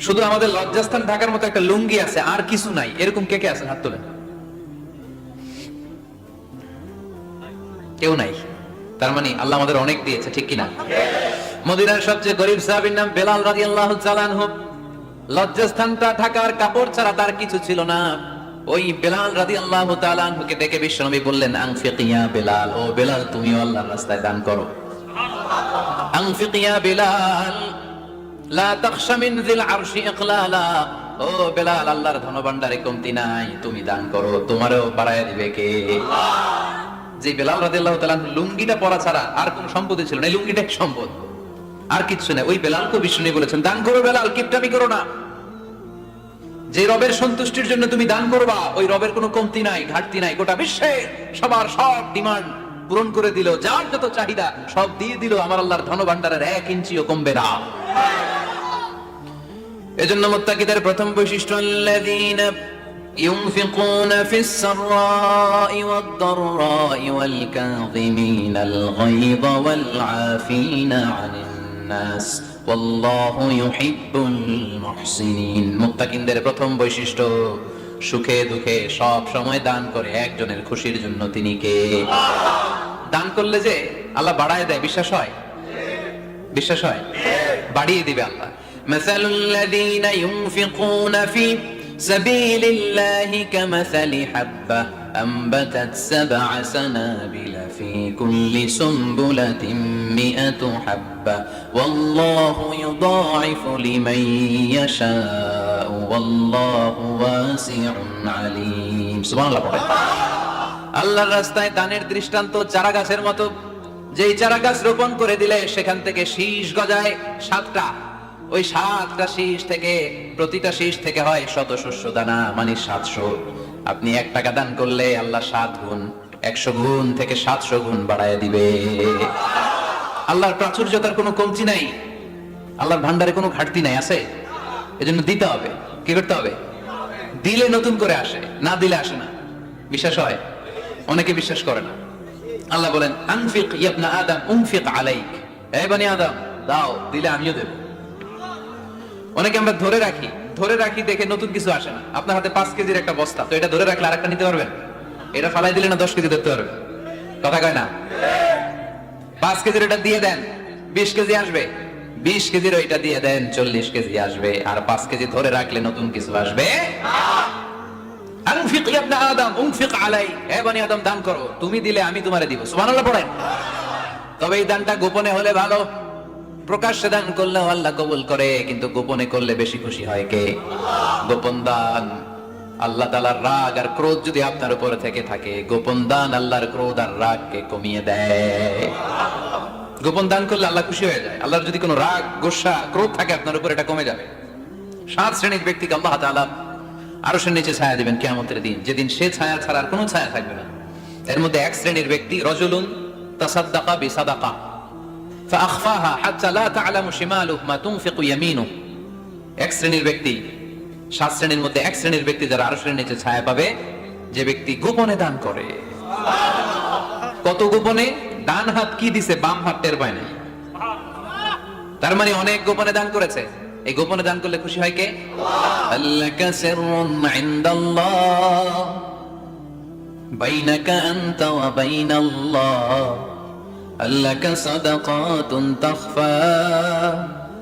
শুধু আমাদের লজ্জাস্থান ঢাকার মতো একটা লুঙ্গি আছে, আর কিছু নাই। এরকম কে কে আছে হাত তোলেন। কেউ নাই। তার মানে আল্লাহ আমাদের অনেক দিয়েছে, ঠিক কিনা? মদিনার সবচেয়ে গরিব সাহাবীর নাম বেলাল রাদিয়াল্লাহু তাআলা আনহু। লজ্জাস্থানটা ঢাকার কাপড় ছাড়া তার কিছু ছিল না। ওই বেলাল রাদিয়াল্লাহু তাআলা আনহুকে দেখে বিশ্বনবী বললেন আনফিকিয়া বেলাল, ও বেলাল, তুমিও আল্লাহর রাস্তায় দান করো। আনফিকিয়া বেলাল লা তাখশা মিন যিল আরশি ইকলালা। ও বেলাল আল্লাহর ধনভাণ্ডারে কমতি নাই তুমি দান করো তোমারও বাড়ায় দিবে কে? যে বেলাল রাদিয়াল্লাহু তাআলা লুঙ্গিটা পরা ছাড়া আর কোন সম্পত্তি ছিল না লুঙ্গিটা এক সম্পদ। আর কিচ্ছু নেই। ওই বেলালকে বিষ্ণু বলেছেন দান করো বেলাল কিপটামি করো না। যে রবের সন্তুষ্টির জন্য তুমি দান করবা ওই রবের কোনো কমতি নাই ঘাটতি নাই। গোটা বিশ্বে সবার সব ডিমান্ড পূরণ করে দিল। যার যত চাহিদা সব দিয়ে দিল। আমার আল্লাহর ধনভাণ্ডারের এক ইঞ্চিও কমবে না। এজন্য মুত্তাকিদের প্রথম বৈশিষ্ট্য আল্লাযীনা ينفقون في السراء والضراء والكاظمين الغيظ والعافين عن الناس والله يحب المحسنين মুত্তাকিনদের প্রথম বৈশিষ্ট্য সুখে দুঃখে সব সময় দান করে একজনের খুশির জন্য তিনি কে দান করলে যে আল্লাহ বাড়ায় দেয় বিশ্বাস হয় বিশ্বাস হয় বাড়িয়ে দিবে আল্লাহ مثل الذين ينفقون في سبيل الله كمثل حبة أنبتت سبع سنابل في كل سنبلة مئة حبة والله يضاعف لمن يشاء والله واسع عليم سبحان الله পড়ে। আল্লাহর রাস্তায় দানের দৃষ্টান্ত চারা গাছের মতো যেই চারা গাছ রোপণ করে দিলে সেখান থেকে শীষ গজায় সাতটা ওই সাতটা শীষ থেকে, প্রতিটা শীষ থেকে হয় শত শস্য দানা মানে সাতশো। আপনি এক টাকা দান করলে আল্লাহ সাত গুণ, একশো গুণ থেকে সাতশো গুণ বাড়ায় দিবে। আল্লাহর প্রাচুর্যতার কোনো কমতি নাই। আল্লাহর ভান্ডারে কোনো ঘাটতি নাই, আছে? এজন্য দিতে হবে। কি করতে হবে? দিলে নতুন করে আসে, না দিলে আসে না। বিশ্বাস হয়? অনেকে বিশ্বাস করে না। আল্লাহ বলেন, আনফিক ইয়াবনা আদম, উনফিক আলাইক। এই বানি আদম, দাও, দিলে আমিও দেব। অনেকে আমরা ধরে রাখি ধরে রাখি দেখে নতুন কিছু আসে না। আপনার হাতে পাঁচ কেজির একটা বস্তা, তো এটা ধরে রাখলে আরেকটা নিতে পারবেন? এটা ফালাই দিলে না দশ কেজি ধরতে পারবেন? কথা কয় না? পাঁচ কেজির এটা দিয়ে দেন, বিশ কেজি আসবে। বিশ কেজির ওইটা দিয়ে দেন, চল্লিশ কেজি আসবে। আর পাঁচ কেজি ধরে রাখলে নতুন কিছু আসবে? তুমি দিলে আমি তোমারে দিব। সুবহানাল্লাহ পড়েন। তবে এই দানটা গোপনে হলে ভালো। প্রকাশ্যে দান করলে আল্লাহ কবুল করে, কিন্তু গোপনে করলে বেশি খুশি হয় কে? গোপন দান আল্লাহ তাআলার রাগ আর ক্রোধ যদি আপনার উপরে থেকে থাকে, গোপন দান আল্লাহর ক্রোধ আর রাগকে কমিয়ে দেয়। গোপন দান করলে আল্লাহ খুশি হয়ে যায়। আল্লাহর যদি কোনো রাগ, গোসা, ক্রোধ থাকে, আপনার উপর এটা কমে যাবে। সাত শ্রেণির ব্যক্তিকে আল্লাহ তাআলা আরও সে নিচে ছায়া দিবেন কেয়ামতের দিন। যেদিন সে ছায়া ছাড়া আর কোনো ছায়া থাকবে না। এর মধ্যে এক শ্রেণির ব্যক্তি রজুলুন তাসাদ্দাকা বিসাদাকা। فأخفاها حتى لا تعلم شماله ما تنفق يمينه এক শ্রেণীর ব্যক্তি সাত শ্রেণীর মধ্যে এক শ্রেণীর ব্যক্তি যারা আরো শ্রেণীর নিচে ছায়া পাবে যে ব্যক্তি গোপনে দান করে কত গোপনে ডান হাত কি দিছে বাম হাত টের পায় নাই তার মানে অনেক গোপনে দান করেছে এই গোপনে দান করলে খুশি হয় কে আল্লাকা সিররুন ইনদাল্লাহ বাইনাকা আনতা ওয়া বাইনাল্লাহ আল্লাকা সাদাকাতুন তাখফা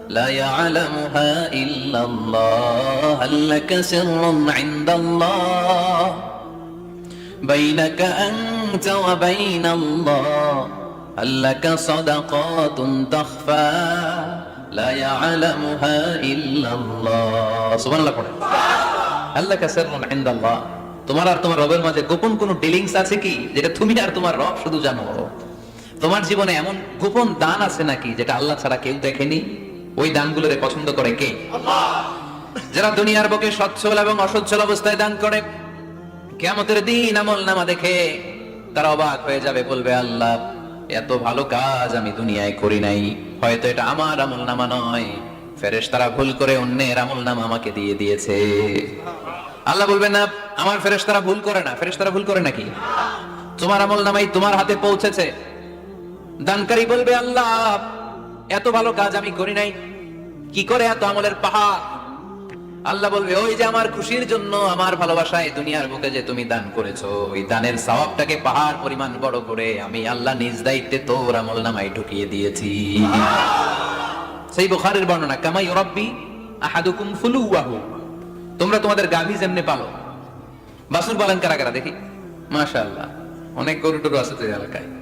لا يعلمها إلا الله هل لك سر عند الله بينك أنت وبين الله هل لك صدقات تخفى لا يعلمها إلا الله سبحان الله পড়ে هل لك سر عند الله তোমার আর তোমার রবের মাঝে গোপন কোন ডিলিংস আছে কি যেটা তুমি আর তোমার রব শুধু জানো তোমার জীবনে এমন গোপন দান আছে নাকি যেটা আল্লাহ ছাড়া কেউ দেখেনি? ওই দানগুলোরে পছন্দ করে কে? যারা দুনিয়ার বুকে সচ্ছল এবং অসচ্ছল অবস্থায় দান করে কেমতের দিন আমল নামা দেখে তারা অবাক হয়ে যাবে, বলবে, আল্লাহ, এত ভালো কাজ আমি দুনিয়ায় করি নাই। হয়তো এটা আমার আমল নামা নয়। ফেরেশ তারা ভুল করে অন্যের আমল নামা আমাকে দিয়ে দিয়েছে। আল্লাহ বলবে, না, আমার ফেরেশ তারা ভুল করে না। ফেরেশ তারা ভুল করে নাকি? তোমার আমল নামাই তোমার হাতে পৌঁছেছে। দানকারী বলবে, আল্লাহ, এত ভালো কাজ আমি করি নাই। কি করে এত আমলের পাহাড়? আল্লাহ বলবে, ওই যে আমার খুশির জন্য, আমার ভালোবাসায় দুনিয়ার বুকে যে তুমি দান করেছ, ওই দানের সওয়াবটাকে পাহাড় পরিমাণ বড় করে আমি আল্লাহ নিজ দায়িত্বে তোর আমল নামাই ঢুকিয়ে দিয়েছি। সেই বুখারের বর্ণনা, কামাই রব্বি আহাদুকুম ফুলুয়াহু। তোমরা তোমাদের গাভী যেমনে পালো। বাসুর পালন কারা কারা দেখি? মাশাআল্লাহ, অনেক গরু টরু আছে তো এলাকায়।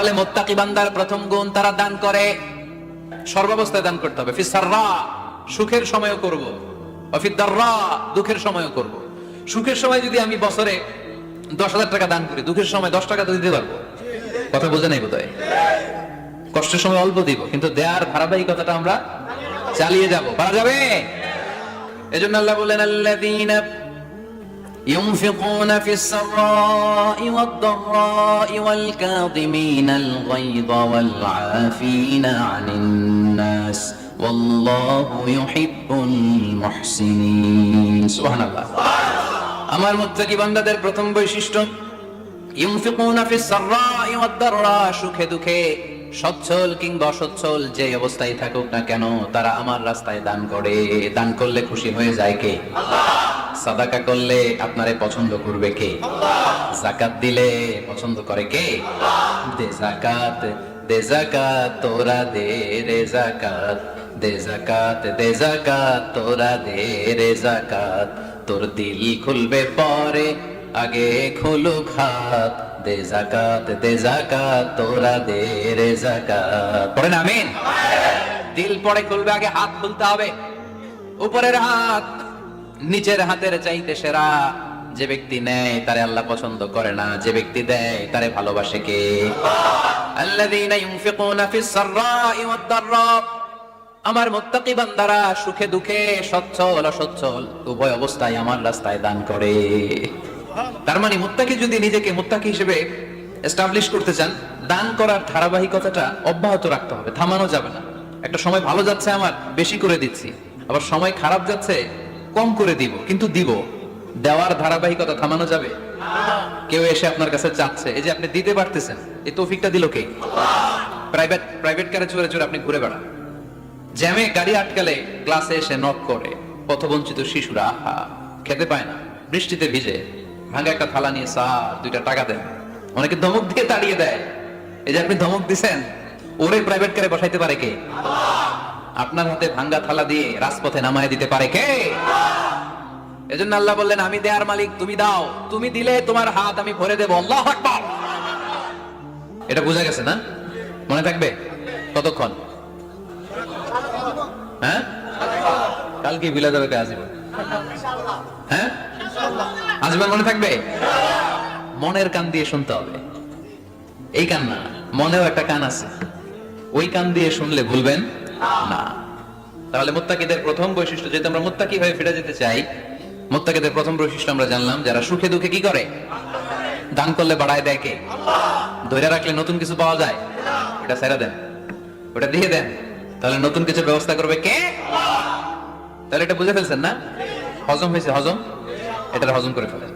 তাহলে মোত্তাকি বান্দার প্রথম গুণ তারা দান করে। সর্বাবস্থায় দান করতে হবে। সুখের সময়ও করব। দুঃখের সময়ও করব। সুখের সময় যদি আমি বছরে দশ হাজার টাকা দান করি, দুঃখের সময় দশ টাকা দিতে পারব। কথা বোঝে নাই বোধ কষ্টের সময় অল্প দিব, কিন্তু দেয়ার ধারাবাহিকতাটা আমরা চালিয়ে যাব। পারা যাবে? এজন্য আল্লাহ বলেন আল্লাযীনা ينفقون في السراء والضراء والكاظمين الغيظ والعافين عن الناس والله يحب المحسنين سبحان الله আমার মুত্তাকি বান্দাদের প্রথম বৈশিষ্ট্য ইউনফিকুনা ফিস সাররাই ওয়াদ দাররা সুখে দুঃখে সচ্ছল কিংবা অসচ্ছল যে অবস্থায় থাকুক না কেন তারা আমার রাস্তায় দান করে দান করলে খুশি হয়ে যায় কে সাদাকা করলে আপনারে পছন্দ করবে কে? জাকাত দিলে পছন্দ করে কে? দে জাকাত দে জাকাত, তোরা দে রে জাকাত। দে জাকাত দে জাকাত, তোরা দে রে জাকাত। তোর দিল খুলবে পরে, আগে খুলুক হাত। দে জাকাত দে জাকাত, তোরা দে রে জাকাত। পড়েন আমিন। দিল পরে খুলবে, আগে হাত খুলতে হবে। উপরের হাত। নিচের হাতের চাইতে সেরা। যে ব্যক্তি নেয়, তারে আল্লাহ পছন্দ করে না। যে ব্যক্তি দেয়, তারে ভালোবাসে কে? আমার মুত্তাকি বান্দারা সুখে দুঃখে সচ্ছল অসচ্ছল উভয় অবস্থায় আমার রাস্তায় দান করে। তার মানে মুত্তাকি যদি নিজেকে মুত্তাকি হিসেবে এস্টাবলিশ করতে চান, দান করার ধারাবাহিকতাটা অব্যাহত রাখতে হবে, থামানো যাবে না। একটা সময় ভালো যাচ্ছে আমার, বেশি করে দিচ্ছি। আবার সময় খারাপ যাচ্ছে কম করে দিব, কিন্তু দিব। দেওয়ার ধারাবাহিকতা থামানো যাবে? কেউ এসে আপনার কাছে চাচ্ছে, এই যে আপনি দিতে পারতেছেন, এই তৌফিকটা দিল কে? প্রাইভেট প্রাইভেট কারে চড়ে চড়ে আপনি ঘুরে বেড়ান। জ্যামে গাড়ি আটকালে ক্লাসে এসে নক করে, পথবঞ্চিত শিশুরা, আহা, খেতে পায় না, বৃষ্টিতে ভিজে ভাঙা একটা থালা নিয়ে স্যার, দুইটা টাকা দেন। অনেকে ধমক দিয়ে তাড়িয়ে দেয়। এই যে আপনি ধমক দিছেন, ওরে প্রাইভেট কারে বসাইতে পারে কে? আপনার হাতে ভাঙ্গা থালা দিয়ে রাজপথে নামায় দিতে পারে কে? এজন্য আল্লাহ বললেন, আমি দেয়ার মালিক, তুমি দাও। তুমি দিলে তোমার হাত আমি ভরে দেবো। আল্লাহ আকবার! এটা বোঝা গেছে না? মনে থাকবে? কতক্ষণ হ্যাঁ? কালকে বিলা যাবে আজীবন হ্যাঁ? আজীবন মনে থাকবে? মনের কান দিয়ে শুনতে হবে। এই কান না মনেও একটা কান আছে। ওই কান দিয়ে শুনলে ভুলবেন। না তাহলে মুত্তাকিদের প্রথম বৈশিষ্ট্য, যেহেতু আমরা মুত্তাকি হয়ে ফিরে যেতে চাই, মুত্তাকিদের প্রথম বৈশিষ্ট্য আমরা জানলাম, যারা সুখে দুঃখে কি করে? দান করলে বাড়ায় দেয় কে? ধরে রাখলে নতুন কিছু পাওয়া যায়? ওটা সেরা দেন। ওটা দিয়ে দেন। তাহলে নতুন কিছু ব্যবস্থা করবে কে? তাহলে এটা বুঝে ফেলছেন না? হজম হয়েছে, হজম? এটা হজম করে ফেলেন।